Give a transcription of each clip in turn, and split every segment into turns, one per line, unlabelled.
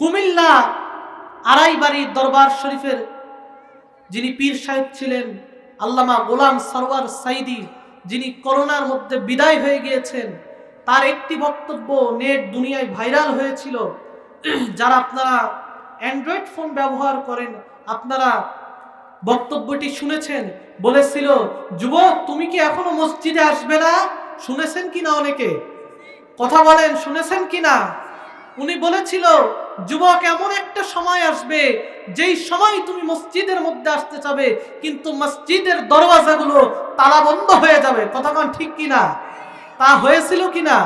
কুমিল্লা আড়াইবাড়ি দরবার শরীফের যিনি পীর সাহেব ছিলেন, আল্লামা গোলাম সরওয়ার সাইদি যিনি করোনার মধ্যে বিদায় হয়ে গিয়েছেন, তার একটি বক্তব্য নেট দুনিয়ায় ভাইরাল হয়েছিল। যারা আপনারা অ্যান্ড্রয়েড ফোন ব্যবহার করেন, আপনারা বক্তব্যটি শুনেছেন, বলেছিল, যুবক, তুমি কি এখনও মসজিদে আসবে না? শুনেছেন কিনা অনেকে? কথা বলেন, শুনেছেন কিনা? উনি বলেছিল যুবক, এমন একটা সময় আসবে, যেই সময় তুমি মসজিদের মধ্যে আসতে চাবে, কিন্তু মসজিদের দরওয়াজাগুলো তালা বন্ধ হয়ে যাবে। কথাক্ষণ ঠিক কিনা? তা হয়েছিল কিনা?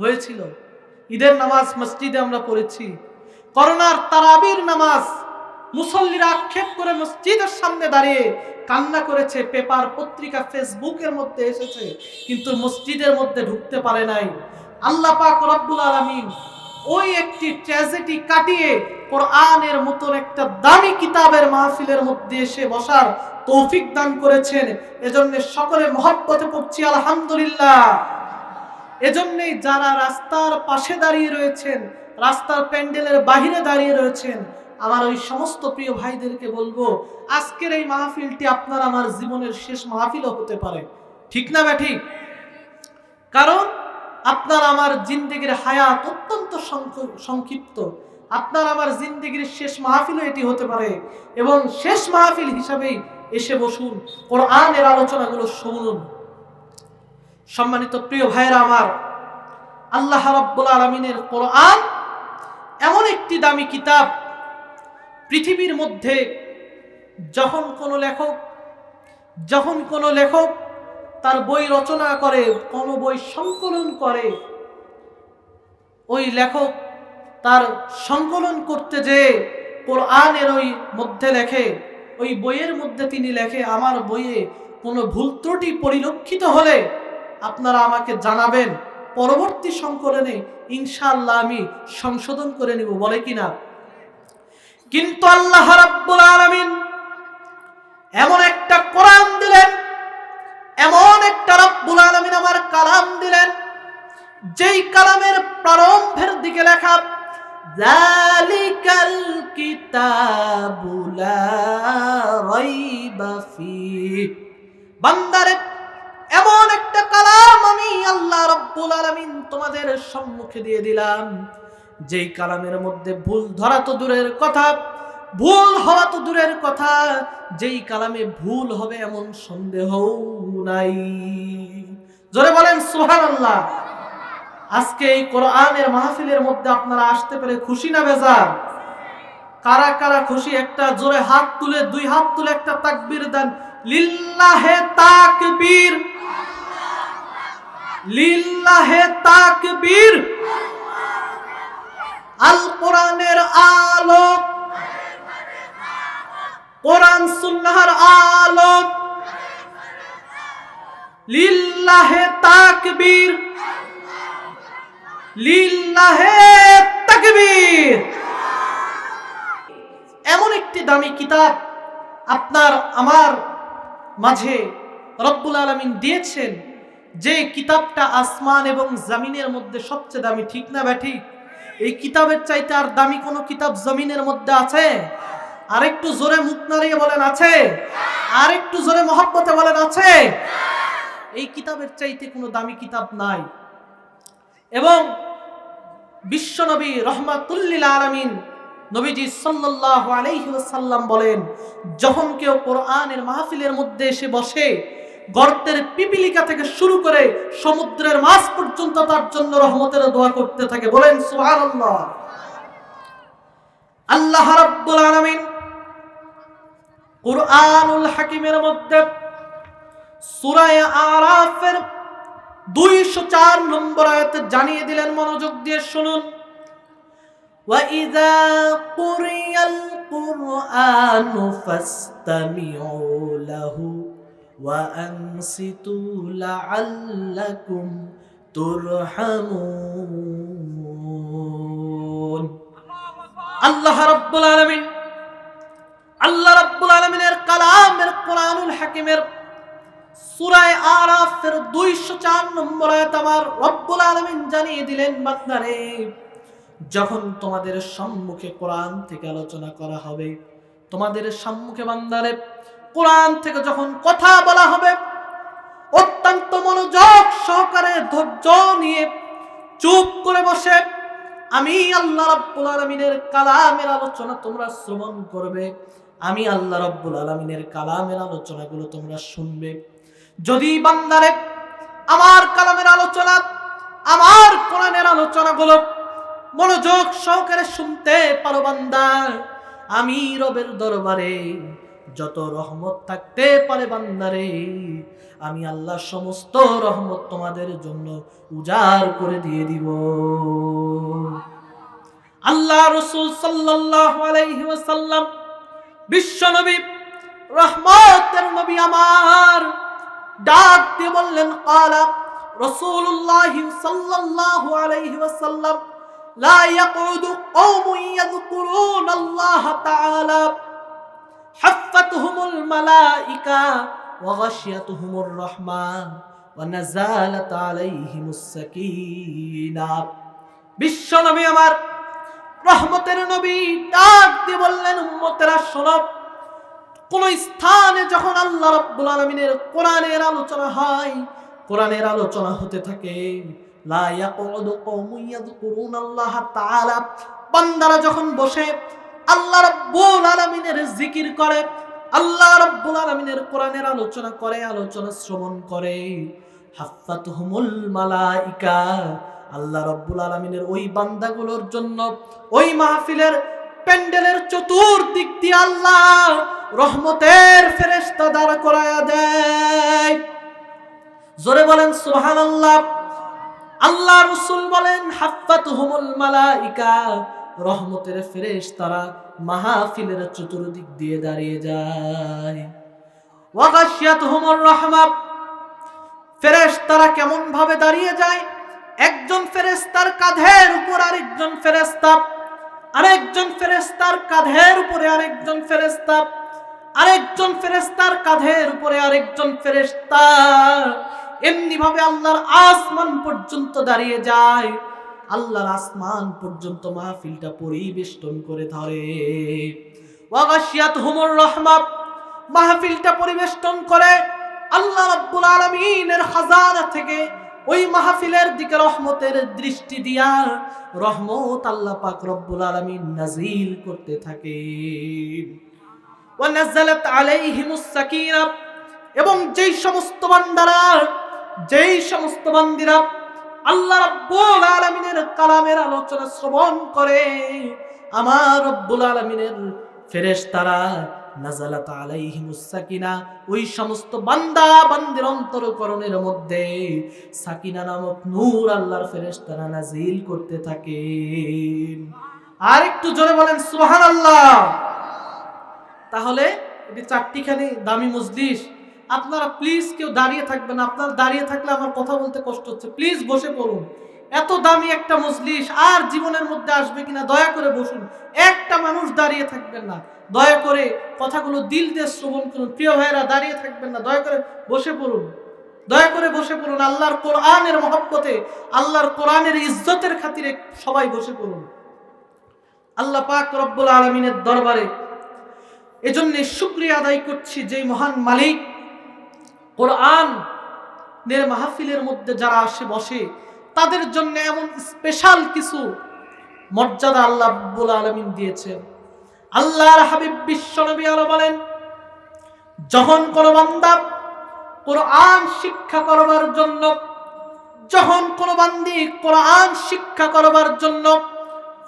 হয়েছিল। ঈদের নামাজ মসজিদে আমরা পড়েছি। করোনার তারাবির নামাজ, মুসল্লিরা আক্ষেপ করে মসজিদের সামনে দাঁড়িয়ে কান্না করেছে, পেপার, পত্রিকা, ফেসবুকের মধ্যে এসেছে, কিন্তু মসজিদের মধ্যে ঢুকতে পারে নাই। আল্লাহ পাক রব্বুল আলামিন ওই একটি ট্র্যাজেডি কাটিয়ে কোরআনের মতন একটা দামি কিতাবের মাহফিলের মধ্যে এসে বসার তৌফিক দান করেছেন। এজন্য সকলে মহব্বতে পড়ছি, আলহামদুলিল্লাহ। এজন্যই যারা রাস্তার পাশে দাঁড়িয়ে রয়েছেন, রাস্তার প্যান্ডেলের বাহিরে দাঁড়িয়ে রয়েছেন, আমার ওই সমস্ত প্রিয় ভাইদেরকে বলব, আজকের এই মাহফিলটি আপনার আমার জীবনের শেষ মাহফিলও হতে পারে। ঠিক না ব্যাঠিক? কারণ আপনার আমার জিন্দেগির হায়াত অত্যন্ত সংক- সংক্ষিপ্ত। আপনার আমার জিন্দেগির শেষ মাহফিলও এটি হতে পারে এবং শেষ মাহফিল হিসাবেই এসে বসুন, কোরআনের আলোচনাগুলো শুনুন। সম্মানিত প্রিয় ভাইয়েরা আমার, আল্লাহ রাব্বুল আলমিনের কোরআন এমন একটি দামি কিতাব পৃথিবীর মধ্যে যখন কোনো লেখক, যখন কোনো লেখক তার বই রচনা করে, কোনো বই সংকলন করে। ওই লেখক তার সংকলন করতে যে কোরআনের ওই মধ্যে লেখে, ওই বইয়ের মধ্যে তিনি লেখে, আমার বইয়ে কোনো ভুল ত্রুটি পরিলক্ষিত হলে আপনারা আমাকে জানাবেন। পরবর্তী সংকলনে ইনশাআল্লাহ আমি সংশোধন করে নিব। বলে কিনা কিন্তু আল্লাহ রাব্বুল আলামিন এমন একটা কোরআন দিলেন এমন একটা রব্বুল আলামিন আমার কালাম দিলেন, যেই কালামের প্রারম্ভের দিকে লেখা জালিকাল কিতাবু লা রাইবা ফিহ বান্দারে, এমন একটা কালাম আমি আল্লাহ রব্বুল আলামিন তোমাদের সম্মুখে দিয়ে দিলাম, যেই কালামের মধ্যে ভুল ধরা তো দূরের কথা ভুল হওয়া তো দূরের কথা। যেই কালামে ভুল হবে এমন সন্দেহ নাই। জোরে বলেন সোহান আল্লাহ আজকে এই কোরআনের মাহফিলের মধ্যে আপনারা আসতে পেরে খুশি না বেজার? কারা কারা খুশি? একটা জোরে হাত তুলে, দুই হাত তুলে একটা তাকবীর দেন। লিল্লাহে তাকবীর। লিল্লাহে তাকবীর। আল কোরআনের আলো কোরআন, সুন্নাহর আলো লিল্লাহে তাকবীর। লিল্লাহে তাকবীর। এমন একটি দামি কিতাব আপনার, আমার মাঝে রব্বুল আলমিন দিয়েছেন, যে কিতাবটা আসমান এবং জামিনের মধ্যে সবচেয়ে দামি, ঠিক না ব্যাঠিক এই কিতাবের চাইতে আর দামি কোনো কিতাব জমিনের মধ্যে আছে? আরেকটু জোরে মুখ নাড়িয়ে বলেন, আছে। আরেকটু জোরে মহব্বতে বলেন, আছে। এই কিতাবের চাইতে কোনো দামি কিতাব নাই। এবং বিশ্বনবী রহমাতুল্লিল আলামিন নবীজি সাল্লাল্লাহু আলাইহি ওয়াসাল্লাম বলেন, যখন কেউ কোরআনের মাহফিলের মধ্যে এসে বসে, গর্তের পিপিলিকা থেকে শুরু করে সমুদ্রের মাছ পর্যন্ত তার জন্য রহমতের দোয়া করতে থাকে। বলেন, সুবহানাল্লাহ। আল্লাহ রাব্বুল আলামিন কুরআনুল হাকিমের মধ্যে সূরা আরাফের দুইশো চার নম্বর আয়াতে জানিয়ে দিলেন মনোযোগ দিয়ে শুনুন وَإِذَا قُرِئَ الْقُرْآنُ فَاسْتَمِعُوا لَهُ وَأَنصِتُوا لَعَلَّكُمْ تُرْحَمُونَ আল্লাহ রাব্বুল আলামিন আল্লাহ রাব্বুল আলামিনের কালামের কোরআনুল হাকিমের সুরায় আরাফের দুইশো চার নম্বর আমার রব্বুল আলমিন জানিয়ে দিলেন যখন তোমাদের সম্মুখে কোরআন থেকে আলোচনা করা হবে, তোমাদের সম্মুখে বান্দারে, কোরআন থেকে যখন কথা বলা হবে, অত্যন্ত মনোযোগ সহকারে ধৈর্য নিয়ে চুপ করে বসে আমি আল্লাহ রাব্বুল আলামিনের কালামের আলোচনা তোমরা শ্রবণ করবে। আমি আল্লাহ রাব্বুল আলামিনের কালামের আলোচনাগুলো তোমরা শুনবে। যদি বান্দারে আমার কালামের আলোচনা, আমার কোরআনের আলোচনাগুলো মনোযোগ সহকারে শুনতে পারো বান্দা, আমি রবের দরবারে যত রহমত থাকতে পারে বান্দারে, আমি আল্লাহ সমস্ত রহমত তোমাদের জন্য উজাড় করে দিয়ে দিব। আল্লাহ রসুল সাল্লাল্লাহু আলাইহি ওয়াসাল্লাম বিশ্বনবী রহমতের নবী আমার ডাক দিয়ে বললেন কালা রসুল্লাহ সাল্লাল্লাহু আলাইহি ওয়াসাল্লাম লা ইয়াকুদু কওমুন ইয়াযকুরুন আল্লাহ তাআলা হাফাতহুমুল মালাইকা ওয়া গাশিয়াতুহুমুর রহমান ওয়া নাযালাত আলাইহিমুস সাকিনা বিশ্বনবী আমার রহমতের নবী ডাক দিয়ে বললেন, উম্মতেরা শোনো কোন স্থানে যখন আল্লাহ রাব্বুল আলামিনের কোরআনের আলোচনা হয়, কোরআনের আলোচনা হতে থাকে, লা ইয়াকুদু কওমুন ইয়াযকুরুনাল্লাহ তাআলা বান্দারা যখন বসে, আল্লাহ রাব্বুল আলামিনের জিকির করে, আল্লাহ রাব্বুল আলামিনের কোরআনের আলোচনা করে, আলোচনা শ্রবণ করে। হাফাতুহুমুল মালাইকা আল্লাহ রাব্বুল আলামিনের ওই বান্দাগুলোর জন্য ওই মাহফিলের প্যান্ডেলের চতুর্দিক দিয়ে আল্লাহ রহমতের ফেরেশতা দাঁড় করায়া দেয়। জোরে বলেন, সুবহানাল্লাহ। আল্লাহ আল্লাহ রসুল বলেন, হাফাতুহুমুল মালাইকা, রহমতের ফেরেশ তারা মাহফিলের চতুর্দিক দিয়ে দাঁড়িয়ে যায়। ওয়াগাশিয়াতুহুমুর রাহমা ফেরেশ তারা কেমন ভাবে দাঁড়িয়ে যায়? একজন ফেরেস্তার কাঁধের উপর আরেকজন ফেরেশতা, আরেকজন ফেরেস্তার কাঁধের উপরে আরেকজন ফেরেশতা, আরেকজন ফেরেশতার কাঁধের উপরে আরেকজন ফেরেশতা। এমনি ভাবে আল্লাহর আসমান পর্যন্ত দাঁড়িয়ে যায়, আল্লাহর আসমান পর্যন্ত মাহফিলটা পরিবেষ্টন করে ধরে। ওয়াগাশিয়াত হুমুর রহমা, মাহফিলটা পরিবেষ্টন করে আল্লাহ রাব্বুল আলামিনের খাজানা থেকে ওই মাহফিলের দিকে রহমতের দৃষ্টি দিয়া রহমত আল্লাহ পাক রব্বুল আলামিন নাজিল করতে থাকে ওয়া নাযালাত আলাইহিমুস সাকিনা এবং যেই সমস্ত বান্দারা, যেই সমস্ত বান্দিরা আল্লাহ রাব্বুল আলামিনের কালামের আলোচনা শ্রবণ করে, আমার রব্বুল আলামিনের ফেরেশতারা নাজালাত আলাইহিমুস সাকিনা। ওই সমস্ত বান্দা বান্দির অন্তরকরণের মধ্যে সাকিনা নামক নূর আল্লাহর ফেরেশতারা নাজিল করতে থাকে। আর একটু জোরে বলেন, সুবহানাল্লাহ। তাহলে এটি চারটিখানি দামি মজলিস। আপনারা প্লিজ কেউ দাঁড়িয়ে থাকবেন আপনারা দাঁড়িয়ে থাকলে আমার কথা বলতে কষ্ট হচ্ছে। প্লিজ বসে পড়ুন। এত দামি একটা মজলিস আর জীবনের মধ্যে আসবে কিনা দয়া করে বসুন। একটা মানুষ দাঁড়িয়ে থাকবেন না। দয়া করে কথাগুলো দিল দিয়ে শ্রবণ করুন। প্রিয় ভাইরা দাঁড়িয়ে থাকবেন না। দয়া করে বসে পড়ুন। দয়া করে বসে পড়ুন। আল্লাহর কোরআনের মহব্বতে, আল্লাহর কোরআনের ইজ্জতের খাতিরে সবাই বসে পড়ুন। আল্লাহ পাক রব্বুল আলমিনের দরবারে এজন্য শুক্রিয়া আদায় করছি যে মহান মালিক। কোরআন মাহফিলের মধ্যে যারা আসে, বসে তাদের জন্য এমন স্পেশাল কিছু মর্যাদা আল্লাহ রাব্বুল আলামিন দিয়েছেন। আল্লাহর হাবিব বিশ্বনবী আরও বলেন, যখন কোন বান্দা কোরআন শিক্ষা করবার জন্য, যখন কোন বান্দি কোরআন শিক্ষা করবার জন্য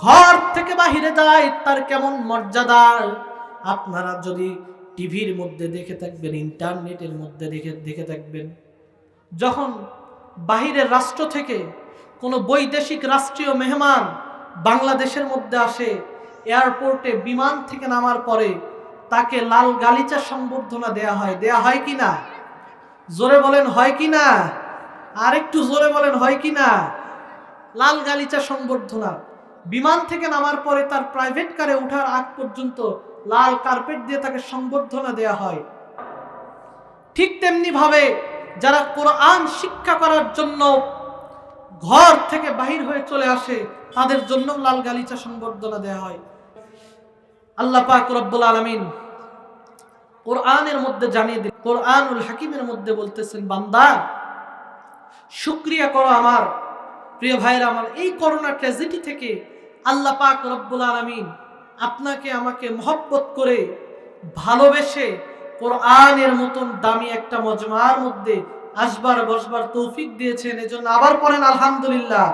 ঘর থেকে বাহিরে যায়, তার কেমন মর্যাদা? আপনারা যদি টিভির মধ্যে দেখে থাকবেন, ইন্টারনেটের মধ্যে দেখে দেখে থাকবেন, যখন বাহিরের রাষ্ট্র থেকে কোনো বৈদেশিক রাষ্ট্রীয় মেহমান বাংলাদেশের মধ্যে আসে, এয়ারপোর্টে বিমান থেকে নামার পরে তাকে লাল গালিচা সংবর্ধনা দেয়া হয়। দেয়া হয় কি না? জোরে বলেন, হয় কি না? আর একটু জোরে বলেন, হয় কি না? লাল গালিচা সংবর্ধনা। বিমান থেকে নামার পরে তার প্রাইভেট কারে ওঠার আগ পর্যন্ত লাল কার্পেট দিয়ে তাকে সংবর্ধনা দেয়া হয়। ঠিক তেমনি ভাবে যারা কোরআন শিক্ষা করার জন্য ঘর থেকে বাহির হয়ে চলে আসে, তাদের জন্য লাল গালিচা সংবর্ধনা দেওয়া হয়। আল্লাহ পাক রব্বুল আলামিন কোরআনের মধ্যে জানিয়ে দিন কোরআনুল হাকিমের মধ্যে বলতেছেন, বান্দা, শুক্রিয়া করো আমার। প্রিয় ভাইরা আমার এই করোনা ট্র্যাজেডি থেকে আল্লাহ পাক রব্বুল আলামিন আপনাকে আমাকে মহব্বত করে ভালোবেসে কোরআনের মতন দামি একটা মজমার মধ্যে আসবার বসবার তৌফিক দিয়েছেন, এজন্য আবার পড়েন, আলহামদুলিল্লাহ।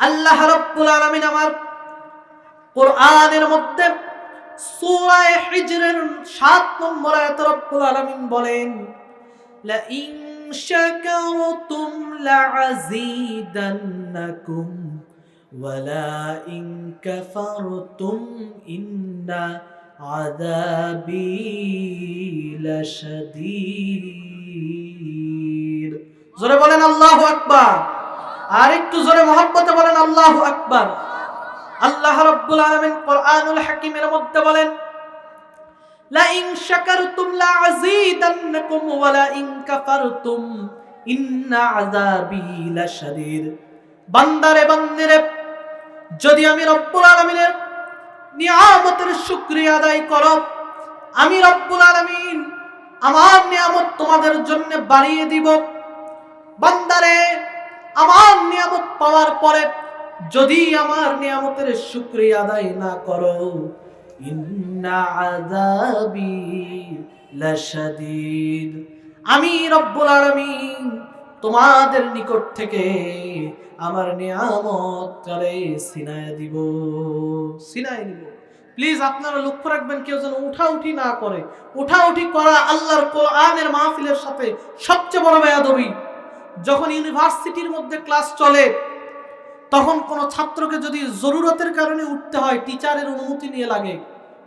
আল্লাহ আলামিন আমার কোরআনের মধ্যে সূরা হিজরের 7 নম্বর রব্বুল আলামিন বলেন লা ইন শাকারতুম লাযীদান্নাকুম ইন কাফারতুম ইন্না আযাবি লাশাদীদ। জোরে বলেন আল্লাহু আকবার। আর একটু জোরে মহব্বতে বলেন আল্লাহু আকবার। আল্লাহ রাব্বুল আলামিন কোরআনুল হাকিমের মধ্যে বলেন লা ইন শাকারতুম লা আযীদান্নাকুম ওয়া লা ইন কাফারতুম ইন্না আযাবি লাশাদীদ। বান্দারে, বান্দিরে, যদি আমি রব্বুল আলামিনের নিয়ামতের শুকরিয়া আদায় করো। আমি রব্বুল আলামিন আমার নিয়ামত তোমাদের জন্য বাড়িয়ে দিব। বান্দারে, আমার নিয়ামত পাওয়ার পরে যদি আমার নিয়ামতের শুক্রিয়া আদায় না করো আমি রব্বুল আলামিন তোমাদের নিকট থেকে আমার নিয়ামত করে সিনায় দিব। সিনায় দিব প্লিজ আপনারা লক্ষ্য রাখবেন, কেউ যেন উঠা উঠি না করে। উঠা উঠি করা আল্লাহর কোরআনের মাহফিলের সাথে সবচেয়ে বড় বেয়াদবি। যখন ইউনিভার্সিটির মধ্যে ক্লাস চলে, তখন কোনো ছাত্রকে যদি জরুরতের কারণে উঠতে হয়, টিচারের অনুমতি নিয়ে লাগে,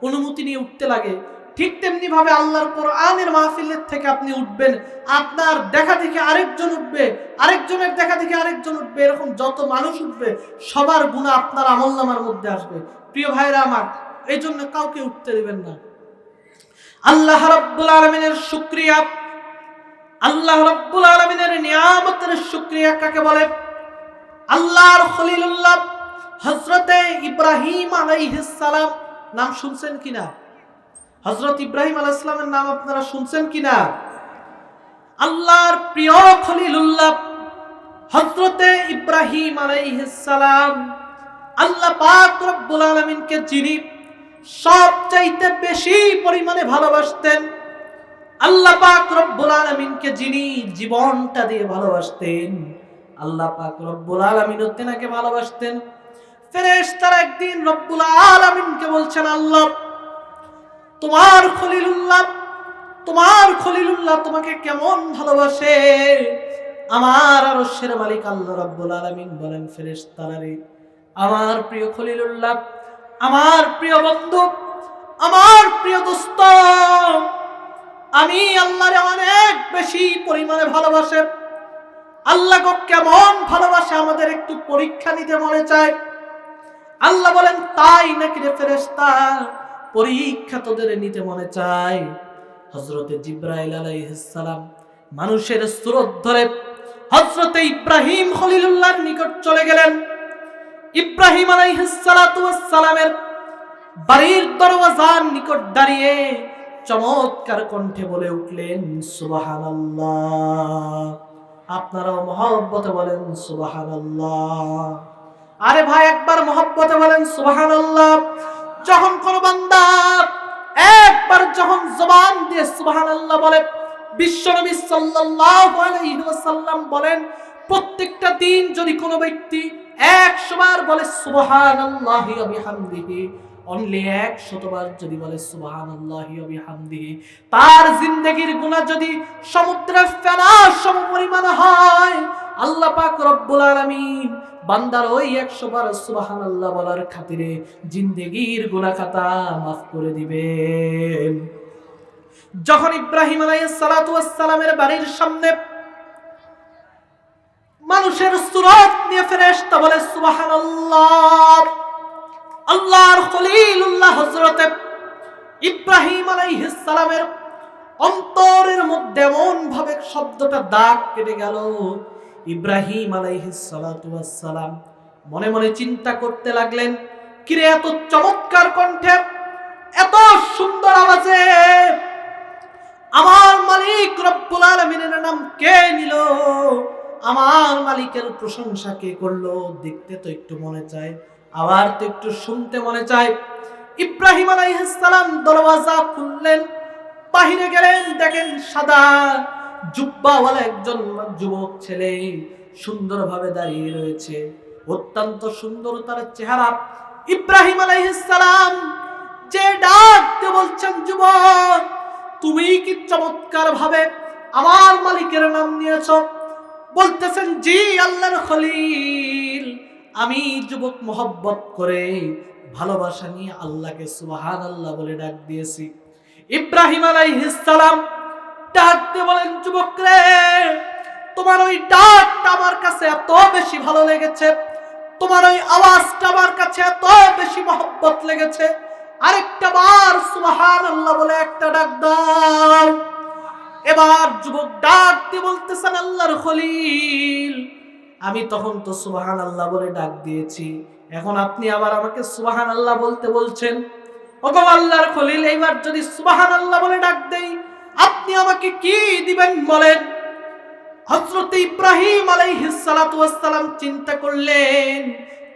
অনুমতি নিয়ে উঠতে লাগে ঠিক তেমনি ভাবে আল্লাহর কোরআনের মাহফিলের থেকে আপনি উঠবেন, আপনার দেখা দেখে আরেকজন উঠবে, আরেকজনের দেখা দেখে আরেকজন উঠবে, এরকম যত মানুষ উঠবে, সবার গুণা আপনার আমলনামার মধ্যে আসবে। প্রিয় ভাইরা আমার এই জন্য কাউকে উঠতে দিবেন না। আল্লাহ রাব্বুল আলামিনের শুকরিয়া, আল্লাহ রাব্বুল আলামিনের নিয়ামতের শুকরিয়া কাকে বলে? আল্লাহর খলিলুল্লাহ হযরতে ইব্রাহিম আলাইহিস সালাম, নাম শুনছেন কিনা? হযরত ইব্রাহিম আলাইহিস সালামের নাম আপনারা শুনছেন কিনা? আল্লাহর প্রিয় খলিলুল্লাহ হজরতে ইব্রাহিম আলাইহিস সালাম আল্লাহ পাক রব্বুল আলামিনকে যিনি সবচাইতে বেশি পরিমাণে ভালোবাসতেন, আল্লাহ পাক রব্বুল আলামিনকে যিনি জীবনটা দিয়ে ভালোবাসতেন, আল্লাহ পাক রব্বুল আলামিনও তেনাকে ভালোবাসতেন। ফেরেশতারা একদিন রব্বুল আলামিনকে বলছেন, আল্লাহ তোমার খলিলুল্লাহ তোমার খলিলুল্লাহ তোমাকে কেমন ভালোবাসে? আমার আরশের মালিক আল্লাহ রাব্বুল আলামিন বলেন ফেরেশতারা রে আমার প্রিয় খলিলুল্লাহ, আমার প্রিয় বন্ধু, আমার প্রিয় দোস্ত, আমি আল্লাহরে অনেক বেশি পরিমাণে ভালোবাসে। আল্লাহ কেমন ভালোবাসে আমাদের একটু পরীক্ষা নিতে মনে চায়। আল্লাহ বলেন, তাই নাকি রে ফেরেশতা? পরীক্ষা তোদের নিতে মনে চায়। হজরতে জিব্রাইল আলাইহিস সালাম মানুষের স্রোত ধরে হজরতে ইব্রাহিম খলিলুল্লাহর নিকট চলে গেলেন। ইব্রাহিম সালামের বাড়ির দরওয়াজার নিকট দাঁড়িয়ে চমৎকার কণ্ঠে বলে উঠলেন, সুবহানাল্লাহ। আপনারাও মহব্বতে বলেন, সুবহানাল্লাহ। আরে ভাই, একবার মহব্বতে বলেন, সুবহানাল্লাহ। যখন কোন বান্দা একবার যখন জবান দিয়ে সুবহানাল্লাহ বলে বিশ্বনবী সাল্লাল্লাহু আলাইহি ওয়াসাল্লাম বলেন, প্রত্যেকটা দিন যদি কোনো ব্যক্তি একশো বার বলে সুবহানাল্লাহি ওয়া বিহামদিহি অনলি এক শতবার যদি বলে ওয়া বিহামদিহি, তার জিন্দেগীর গুনাহ যদি সমুদ্রের ফেনার সম পরিমাণ হয় আল্লাহ পাক রব্বুল আলামিন বান্দার ওই একশো বার সুবহানাল্লাহ বলার খাতিরে জিন্দেগীর গুনাহ খাতা মাফ করে দিবেন। যখন ইব্রাহিম আলাইহিস সালাতু ওয়াস সালামের বাড়ির সামনে মানুষের সুরত নিয়ে ফেরেশতা বলে, সুবহানাল্লাহ। আল্লাহর খলিলুল্লাহ হযরতে ইব্রাহিম আলাইহিস সালামের অন্তরের মধ্যে এমন ভাবে শব্দটা দাগ কেটে গেল ইব্রাহিম আলাইহিস সালাতু মনে মনে চিন্তা করতে লাগলেন, কিরে এত চমৎকার কণ্ঠে, এত সুন্দর আওয়াজে আমার মালিক রব্বুল আলমিনের নাম কে নিল? আমার মালিকের প্রশংসা কে করল? দেখতে তো একটু মনে চায় আবার তো একটু শুনতে মনে চায়। ইব্রাহিম আলাইহিসসালাম দরওয়াজা খুললেন, বাহিরে গেলেন, দেখেন সাদা জুব্বাওয়ালা একজন যুবক ছেলে সুন্দরভাবে দাঁড়িয়ে রয়েছে। অত্যন্ত সুন্দর তার চেহারা। ইব্রাহিম আলাইহিসসালাম যে ডাকতে বলছেন, যুবক, তুমি কি চমৎকার ভাবে আমার মালিকের নাম নিয়েছ? বলতেছেন, জি, আল্লাহর খলিল। আমি যুবক মোহব্বত করে ভালোবাসা নিয়ে আল্লাহকে সুবাহান আল্লাহ বলে ডাক দিয়েছি। ইব্রাহিম আলাইহিসসালাম ডাক দিয়ে বলেন যুবক রে তোমার ওই ডাকটা আমার কাছে এত বেশি ভালো লেগেছে। তোমার ওই আওয়াজটা আমার কাছে এত বেশি মহব্বত লেগেছে। আরেকটা বার সুবাহান আল্লাহ বলে একটা ডাক দাও। এবার যুবক ডাক দিয়ে বলতেছেন, আল্লাহর খলিল। আমি তখন তো সুবাহান আল্লাহ বলে ডাক দিয়েছি। এখন আপনি আবার আমাকে সুবাহান আল্লাহ বলতে বলছেন? ওগো আল্লাহর খলিল, এইবার যদি সুবাহান আল্লাহ বলে ডাক দেই আপনি আমাকে কি দিবেন বলেন? হযরত ইব্রাহিম আলাইহিস সালাতু ওয়াস চিন্তা করলেন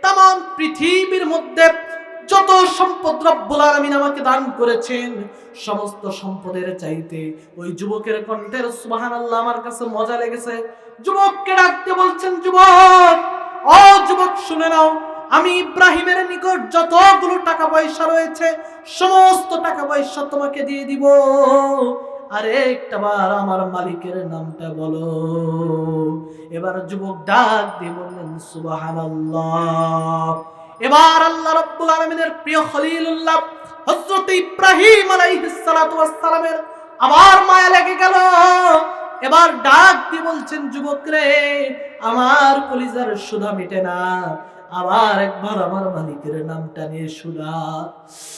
তাম পৃথিবীর মধ্যে যত সম্পদ রব্বুল আমাকে দান করেছেন, সমস্ত সম্পদের চাইতে ওই যুবকের কণ্ঠের সুবহানাল্লাহ আমার কাছে মজা লেগেছে। যুবককে ডাকতে বলছেন, যুবক, ও যুবক, শুনে নাও, আমি ইব্রাহিমের নিকট যতগুলো টাকা পয়সা রয়েছে, সমস্ত টাকা পয়সা তোমাকে দিয়ে দিব। আরে একটা বার আমার মালিকের নামটা বলো। এবার যুবক ডাক দিয়ে বললেন, সুবহানাল্লাহ। এবার আল্লাহ রাব্বুল আলামিনের প্রিয় খলিলুল্লাহ হযরত ইব্রাহিম আলাইহিস সালাতু ওয়াস সালামের আবার মায়া লেগে গেল। এবার ডাক দিয়ে বলছেন, যুবক রে, আমার কলিজার সুধা মিটে না। আবার একবার আমার মালিকের নামটা নিয়ে শুনা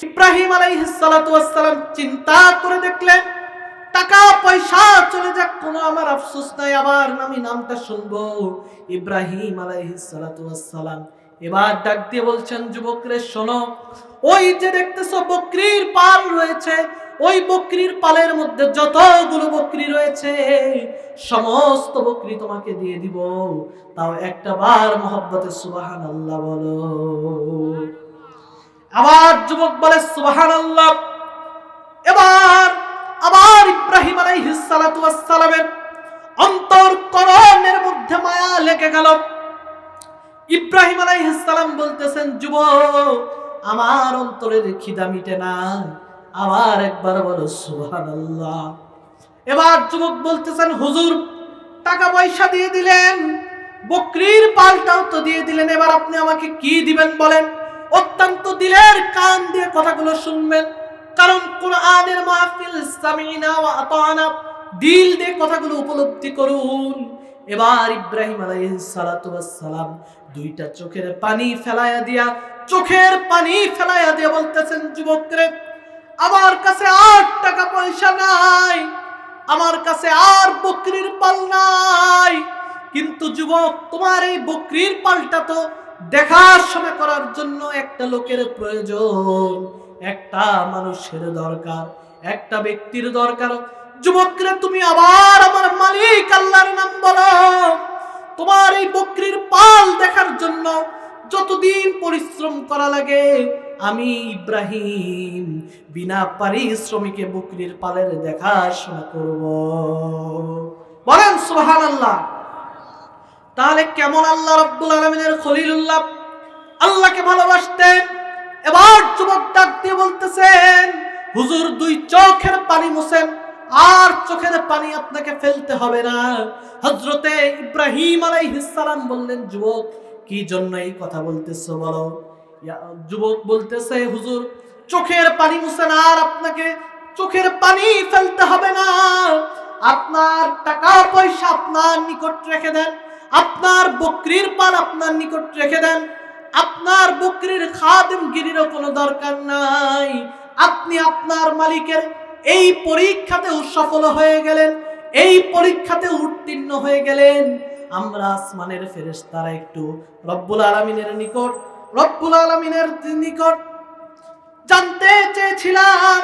ইব্রাহিম আলাইহিস সালাতু ওয়াস চিন্তা করে দেখলেন টাকা, পয়সা, চলে যাক, কোনো আমার আফসোস নাই, আবার আমি নামটা শুনব। ইব্রাহিম এবার ডাক দিয়ে বলছেন, যুবকরে, শোনো, ওই যে দেখতেছো বকরির পাল রয়েছে, ওই বকরির পালের মধ্যে যতগুলো বকরি রয়েছে, সমস্ত বকরি তোমাকে দিয়ে দিব। তাও একটা বার মোহব্বতে সুবাহান আল্লাহ বলো। আবার যুবক বলে সুবাহান আল্লাহ এবার আবার ইব্রাহিম আলাইহিস সালাতু ওয়াস সালামের অন্তর করণের মধ্যে মায়া লেগে গেল। ইব্রাহিম আলাইহিস সালাম বলতেছেন যুবক আমার অন্তরের খিদা মিটে না আবার একবার বলো, সুবহানাল্লাহ। এবার যুবক বলতেছেন, হুজুর, টাকা পয়সা দিয়ে দিলেন, বকরির পালটাও তো দিয়ে দিলেন, এবার আপনি আমাকে কি দিবেন বলেন? অত্যন্ত দিলের কান দিয়ে কথাগুলো শুনবেন। কারণ কোরআনের মাহফিল সামিনা ওয়া আতানা। দিল দিয়ে কথাগুলো উপলব্ধি করুন। এবার ইব্রাহিম সালাম দুইটা চোখের পানি ফেলায়া দিয়া, চোখের পানি ফেলায়া দিয়া বলতেছেন, যুবকরে, আমার কাছে আর টাকা পয়সা নাই, আমার কাছে আর বকরির পাল নাই। কিন্তু যুবক, তোমার এই বকরির পালটা তো দেখার দেখাশোনা করার জন্য একটা লোকের প্রয়োজন। একটা মানুষের দরকার, একটা ব্যক্তির দরকার। যুবকরা, তুমি আবার আমার মালিক, আল্লাহর নাম বলো। তোমার এই বকরির পাল দেখার জন্য যতদিন পরিশ্রম করা লাগে, আমি ইব্রাহিম বিনা পারিশ্রমিকে বকরির পালের দেখাশোনা করব। বলেন সুবহান আল্লাহ তাহলে কেমন আল্লাহ রব্বুল আলমিনের খলিলুল্লাহ? আল্লাহকে ভালোবাসতেন। এবার যুবক ডাক দিয়ে বলতেছেন, হুজুর, দুই চোখের পানি মুছেন, আর চোখের পানি আপনাকে ফেলতে হবে না। হজরতে ইব্রাহিম আলাইহিস সালাম বললেন, যুবক, কি জন্য এই কথা বলতেছো বলো? যুবক বলতেছে, হুজুর, চোখের পানি মুছেন, আর আপনাকে চোখের পানি ফেলতে হবে না। আপনার টাকা পয়সা আপনার নিকট রেখে দেন, আপনার বকরির পান আপনার নিকট রেখে দেন আপনার বকরির খাদেমগিরিরও কোনো দরকার নাই। আপনি আপনার মালিকের এই পরীক্ষাতে সফল হয়ে গেলেন, এই পরীক্ষাতে উত্তীর্ণ হয়ে গেলেন। আমরা আসমানের ফেরেশতারা একটু রব্বুল আলামিনের নিকট, রব্বুল আলামিনের নিকট জানতে চেয়েছিলাম,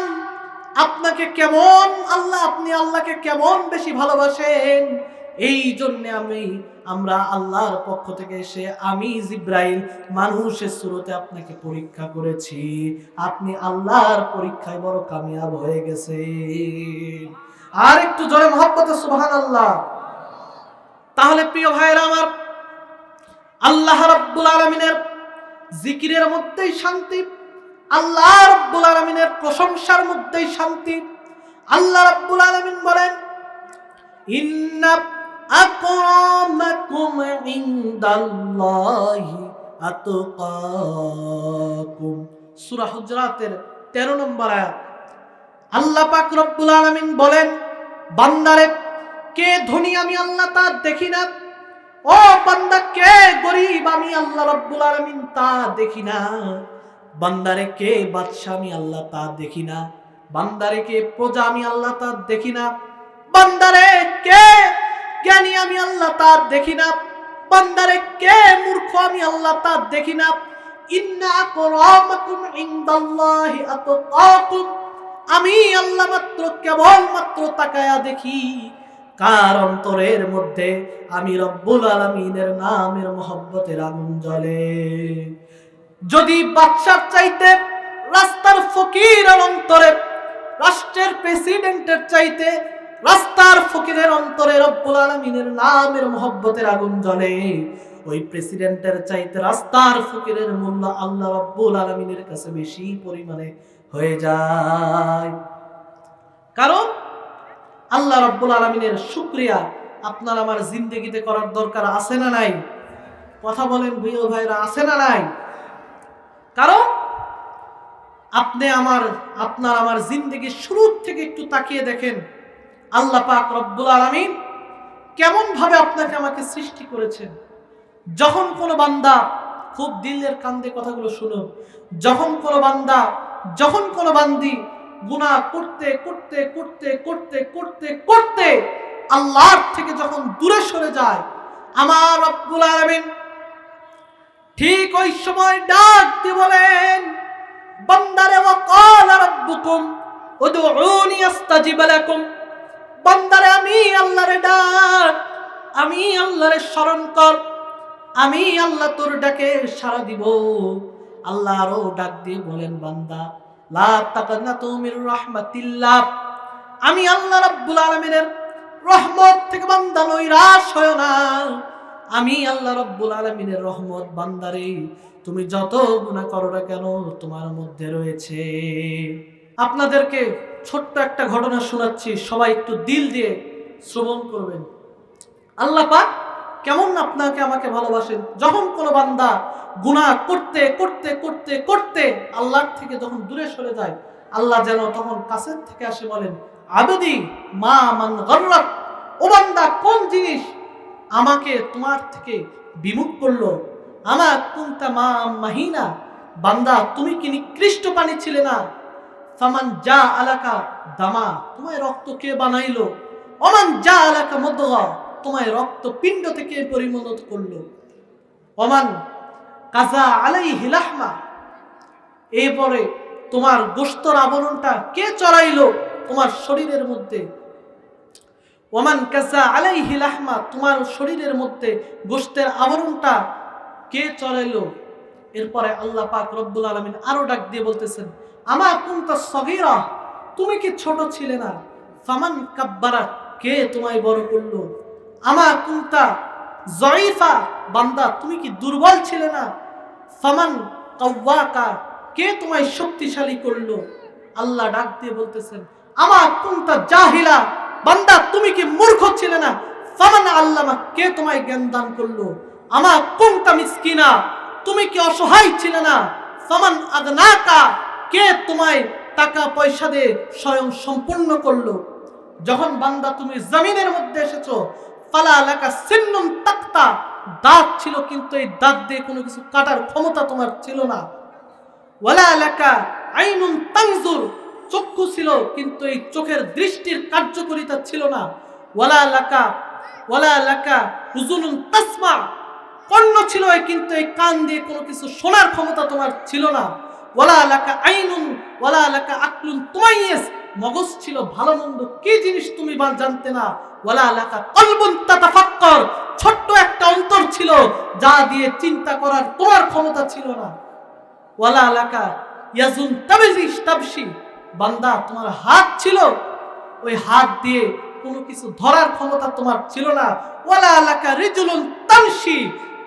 আপনাকে কেমন আল্লাহ, আপনি আল্লাহকে কেমন বেশি ভালোবাসেন? এই জন্যে আমি, আমরা আল্লাহর পক্ষ থেকে এসে আমি জিব্রাইল মানুষের সুরতে আপনাকে পরীক্ষা করেছি। আপনি আল্লাহর পরীক্ষায় বড় কামিয়াব হয়ে গেছে আর একটু জয় মহব্বতে সুবহান আল্লাহ তাহলে প্রিয় ভাইয়েরা আমার, আল্লাহ রাব্বুল আলামিনের জিকিরের মধ্যেই শান্তি, আল্লাহ রাব্বুল আলামিনের প্রশংসার মধ্যেই শান্তি। আল্লাহ রাব্বুল আলামিন বলেন, ইন্না আকরামাকুম ইনদাল্লাহি আতকাকুম সূরা হুজরাতের 13 নম্বর আয়াত। আল্লাহ পাক রব্বুল আলামিন বলেন, বান্দারে, কে ধনী আমি আল্লাহ তা দেখি না? ও বান্দা, কে গরিব আমি আল্লাহ রব্বুল আলামিন তা দেখি না? বান্দারে, কে বাদশা আমি আল্লাহ তা দেখি না? বান্দারে, কে প্রজা আমি আল্লাহ তা দেখি না? বান্দারে, কে জ্ঞানী আমি আল্লাহ তা দেখি না। বান্দারে কে মূর্খ আমি আল্লাহ তা দেখি না। ইন্না আকরামাকুম ইনদাল্লাহি আতকাকুম আমি আল্লাহ মাত্র কেবল মাত্র তাকায়া দেখি। কার অন্তরের মধ্যে আমি রব্বুল আলমিনের নামের মহব্বতের আগুন জ্বলে। যদি বাদশার চাইতে রাস্তার ফকির অন্তরে, রাষ্ট্রের প্রেসিডেন্টের চাইতে রাস্তার ফকিরের অন্তরে রব্বুল আলমিনের নামের মহব্বতের আগুন জ্বলে। ওই প্রেসিডেন্টের চাইতে রাস্তার ফকিরের মূল্য আল্লাহ রব্বুল আলমিনের কাছে বেশি পরিমাণে হয়ে যায়। কারণ আল্লাহ রব্বুল আলমিনের শুক্রিয়া আপনার আমার জিন্দগিতে করার দরকার আছে না নাই? কথা বলেন প্রিয় ভাইরা, আছে না নাই? কারণ আপনি আমার, আপনার আমার জিন্দগি শুরু থেকে একটু তাকিয়ে দেখেন। আল্লাহ পাক রব্বুল আলমিন কেমন ভাবে আপনাকে আমাকে সৃষ্টি করেছেন? যখন কোনো বান্দা খুব দিলের কান্দে কথাগুলো শুনুন যখন কোনো বান্দা, যখন কোনো বান্দি গুনাহ করতে করতে করতে করতে করতে করতে আল্লাহর থেকে যখন দূরে সরে যায়, আমার রব্বুল আলামিন ঠিক ওই সময় ডাক দিয়ে বলেন, বান্দারে ওয়াকাল রাব্বুকুম, উদউনি আস্তাজিব লাকুম। বান্দারে, আমি আল্লাহরে ডাক। আমি আল্লাহরে স্মরণ কর। আমি আল্লাহ তোর ডাকে সাড়া দিব। আল্লাহ আরও ডাক দিয়ে বলেন, বান্দা, লা তাকান্নাতু মির রাহমাতিল্লাহ। আমি আল্লাহ রাব্বুল আলামিনের রহমত থেকে বান্দা নৈরাশ হয় না। আমি আল্লাহ রব্বুল আলমিনের রহমত বান্দারে তুমি যত গুণা করো না কেন, তোমার মধ্যে রয়েছে। আপনাদেরকে ছোট্ট একটা ঘটনা শোনাচ্ছি, সবাই একটু দিল দিয়ে শ্রবণ করবেন। আল্লাহ পাক কেমন আপনাকে আমাকে ভালোবাসেন? যখন কোনো বান্দা গুনাহ করতে করতে করতে করতে আল্লাহর থেকে যখন দূরে সরে যায়, আল্লাহ যেন তখন কাছের থেকে আসে বলেন, আবেদি মা মান ও বান্দা, কোন জিনিস আমাকে তোমার থেকে বিমুখ করল? আমার কুন্তা মা মাহিনা। বান্দা, তুমি কি নিকৃষ্ট পানি ছিলে না? ফামান যা আলাকা দামা, তোমায় রক্ত কে বানাইলো? অমান যা আলাকা মদগা, তোমায় রক্ত পিণ্ড থেকে পরিণত করল। অমান কাজা আলাই হিলাহমা এরপরে তোমার গোস্তর আবরণটা কে চড়াইলো? তোমার শরীরের মধ্যে। ওমান কাজা আলাই হিলাহমা তোমার শরীরের মধ্যে গোস্তের আবরণটা কে চড়াইলো? এরপরে আল্লাহ পাক রব্বুল আলমিন আরও ডাক দিয়ে বলতেছেন আমার কুন্তা সগীরা, তুমি কি ছোট ছিলে না? ফামান কাব্বারা, কে তোমায় বড় করল? আমার কুন্তা জয়ীফা, বান্দা, তুমি কি দুর্বল ছিলে না? ফামান কাওয়াকা, কে তোমায় শক্তিশালী করল? আল্লাহ ডাক দিয়ে বলতেছেন আমার কুন্তা জাহিলা, বান্দা, তুমি কি মূর্খ ছিলে না? ফামান আল্লামা, কে তোমায় জ্ঞান দান করল? আমার কুন্তা মিসকিনা, তুমি কি অসহায় ছিলে না? ফামান আগনাকা কে তোমায় টাকা পয়সা দিয়ে স্বয়ং সম্পূর্ণ করল? যখন বান্দা তুমি জমিনের মধ্যে এসেছ, ফালা এলাকা সিন্নুম তাক্তা, দাঁত ছিল কিন্তু এই দাঁত দিয়ে কোনো কিছু কাটার ক্ষমতা তোমার ছিল না। ওয়ালা এলাকা আইনুন তাংজুর চক্ষু ছিল কিন্তু এই চোখের দৃষ্টির কার্যকরিতা ছিল না। ওয়ালা এলাকা ওয়ালা এলাকা উজুনুন তাসমা, কর্ণ ছিল কিন্তু এই কান দিয়ে কোনো কিছু শোনার ক্ষমতা তোমার ছিল না। ওয়ালা লাকা আইনুন, ওয়ালা লাকা আকলুন তুমাইয়েস মগজ ছিল ভালো মন্দ, কি জিনিস তুমি বা জানতে না? ওয়ালা লাকা কলবুন তাতাফাক্কর, ছোট্ট একটা অন্তর ছিল, যা দিয়ে চিন্তা করার তোমার ক্ষমতা ছিল না। ওয়ালা আলাকা ইয়াজুন তাবিজিস তাবসি বান্দা, তোমার হাত ছিল, ওই হাত দিয়ে কোনো কিছু ধরার ক্ষমতা তোমার ছিল না। ওয়ালা আলাকা রিজুলুন তামশি,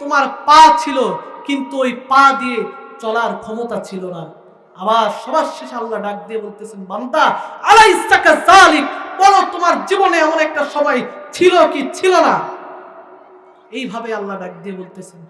তোমার পা ছিল, কিন্তু ওই পা দিয়ে চলার ক্ষমতা ছিল না। আবার সবার শেষে আল্লাহ ডাক দিয়ে বলতেছেন, বান্দা, আলাইসাকা জালিক বলো, তোমার জীবনে এমন একটা সময় ছিল কি ছিল না? এইভাবে আল্লাহ ডাক দিয়ে বলতেছেন।